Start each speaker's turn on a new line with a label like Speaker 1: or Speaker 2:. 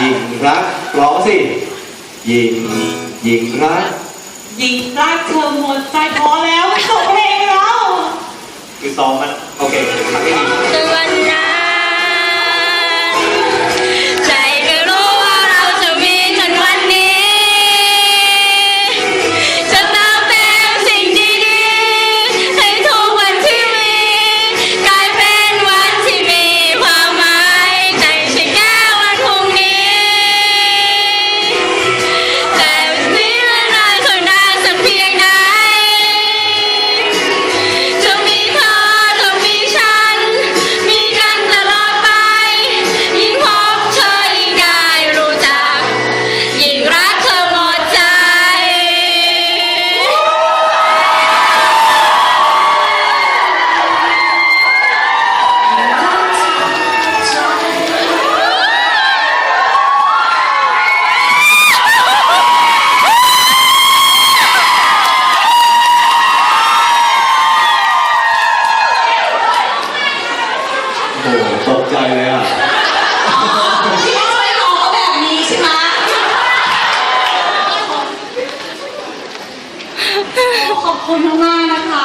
Speaker 1: ยิงรักร้องสิยิงยิงรัก
Speaker 2: ยิงรักเธอหมดใจพอแล้ว
Speaker 3: ตกใจเลยอะ
Speaker 2: พี่มอกแบบนี้ใช่ไหมขอบคุณมากๆนะคะ